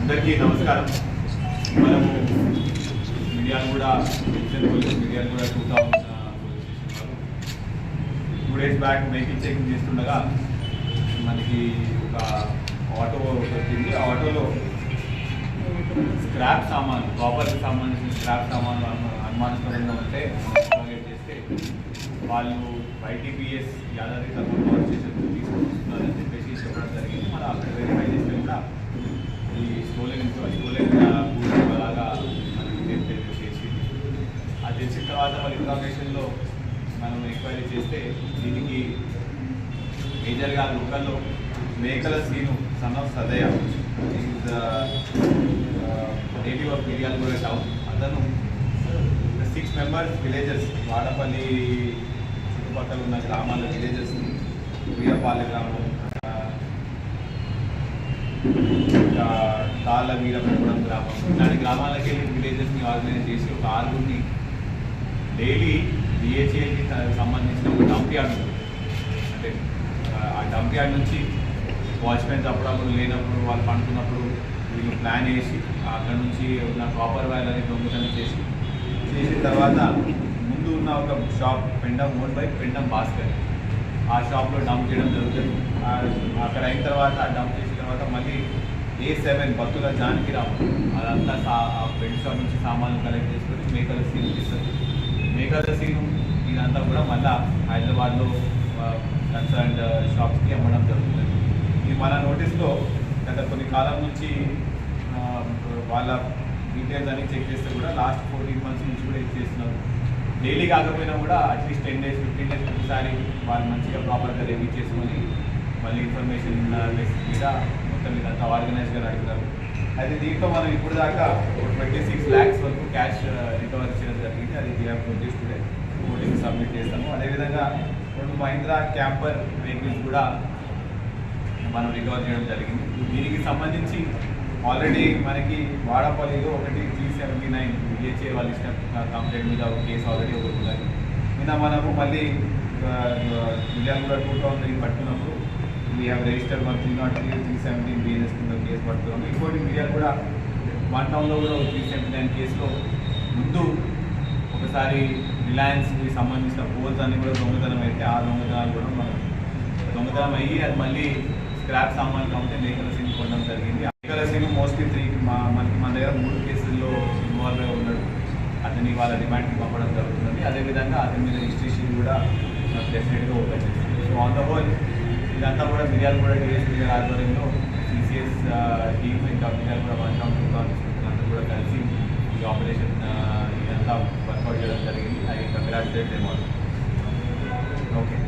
అందరికీ నమస్కారం. మనము మీడియాను కూడా మీడియాను కూడా చూస్తా ఉన్న two days back vehicle checking చేస్తుండగా మనకి ఒక ఆటో వచ్చింది. ఆ ఆటోలో స్క్రాప్ సామాన్ ప్రాపర్టీ సంబంధించిన స్క్రాప్ సామాన్ అనుమానాస్పదంగా ఉంటే చేస్తే వాళ్ళు వైటీపీఎస్ యాదాద్రి తక్కువ పవర్ తీసుకొస్తున్నారని చెప్పేసి చెప్పడం జరిగింది. మనం అక్కడ వెరిఫై చేస్తే కూడా ఈ స్టోలెన్ స్టోలెన్ అలాగా మనకి చేసి అది తెలిసిన తర్వాత వాళ్ళ ఇన్ఫర్మేషన్లో మనం ఎంక్వైరీ చేస్తే దీనికి మేజర్గా లోకల్లో Mekala Seenu son of Sadaya native of Miryalaguda town అతను సిక్స్ మెంబర్స్ విలేజెస్ వాడపల్లి చుట్టుపక్కల ఉన్న గ్రామాల విలేజెస్ వీరపాలె గ్రామం ఇంకా తాళ్ళ వీరపురం గ్రామం. ఇలాంటి గ్రామాలకి వెళ్ళి విలేజెస్ని ఆర్గనైజ్ చేసి ఒక ఆరుగురిని డైలీ డిహెచ్ఏకి సంబంధించిన ఒక డంప్ యార్డ్ అంటే ఆ, ఆ డంప్ యార్డ్ నుంచి వాచ్మెన్ అప్పుడప్పుడు లేనప్పుడు వాళ్ళు పండుకున్నప్పుడు వీళ్ళు ప్లాన్ చేసి అక్కడ నుంచి ఉన్న కాపర్ వైర్ అనేది దొంగతనం చేసి చేసిన తర్వాత ముందు ఉన్న ఒక shop Pendam own by Pendam Bhaskar ఆ షాప్లో డంప్ చేయడం జరుగుతుంది. అక్కడ అయిన తర్వాత డంప్ చేసిన తర్వాత మళ్ళీ ఏ సెవెన్ భక్తుల జానకి రావు అదంతా సా- ఆ షాప్ నుంచి సామాన్లు కలెక్ట్ చేసుకొని మేకల సీన్ తీస్తుంది మేకల సీన్ ఇదంతా కూడా మళ్ళా హైదరాబాద్లో కన్సర్న్ షాప్స్కి uh, అమ్మడం జరుగుతుంది. ఇది మన నోటీస్లో కాలం నుంచి వాళ్ళ డీటెయిల్స్ అన్ని చెక్ చేస్తే కూడా లాస్ట్ ఫోర్టీన్ మంత్స్ నుంచి కూడా ఇది చేస్తున్నారు. డైలీ కాకపోయినా కూడా at least ten days fifteen days ఒకసారి వాళ్ళు మంచిగా ప్రాపర్గా రివ్యూ చేసుకొని మళ్ళీ ఇన్ఫర్మేషన్ బేసిస్ మీద మొత్తం ఇదంతా ఆర్గనైజ్గా అడుగుతారు అయితే దీంట్లో మనం ఇప్పుడు దాకా ట్వంటీ సిక్స్ ల్యాక్స్ వరకు క్యాష్ రికవర్ చేయడం జరిగింది. అది వీఆర్ ప్రొడ్యూస్ టుడే కోర్టుకి సబ్మిట్ చేస్తాము. అదేవిధంగా రెండు మహీంద్రా క్యాంపర్ వెహికల్స్ కూడా మనం రికవర్ చేయడం జరిగింది. దీనికి సంబంధించి ఆల్రెడీ మనకి వాడపల్లిలో ఒకటి త్రీ సెవెంటీ నైన్ విహెచ్ఏ వాళ్ళ ఇష్టం కంప్లైంట్ మీద ఒక కేసు ఆల్రెడీ ఒకటి ఉన్నది నిన్న మనము మళ్ళీ మిలియన్ కూడా టూ థౌసండ్ పట్టుకున్నప్పుడు వీ హ్యావ్ రిజిస్టర్ మన three naught three three seventeen BNS కింద కేసు పట్టుకున్నాము ఇంకోటి మిలియన్ కూడా వన్ టౌన్లో కూడా త్రీ సెవెంటీ నైన్ కేసులో ముందు ఒకసారి రిలయన్స్కి సంబంధించిన పోల్స్ అన్నీ కూడా దొంగతనం అయితే ఆ దొంగతనాలు కూడా మనం దొంగతనం అయ్యి అది మళ్ళీ స్క్రాప్ సామాన్ కంపెనీ మేకల సింగ్ కొనడం జరిగింది. మేకల సింగ్ మోస్ట్లీ త్రీ మా మనకి మన దగ్గర మూడు కేసుల్లో ఇన్వాల్వ్ అయి ఉన్నాడు. అతని వాళ్ళ డిమాండ్కి పంపడం జరుగుతుంది అదేవిధంగా అతని మీద రిజిస్ట్రేషన్ కూడా డెఫినెట్గా ఓపెన్ చేస్తుంది సో ఆన్ ద హోల్ ఇదంతా కూడా మిర్యాల కూడా డిఎస్పీ గారి ఆధ్వర్యంలో సిసిఎస్ టీమ్ ఇంకా మిర్యాల కూడా వన్ టౌన్ టూ అందరూ కూడా కలిసి ఈ ఆపరేషన్ ఇదంతా వర్కౌట్ చేయడం జరిగింది. I congratulate okay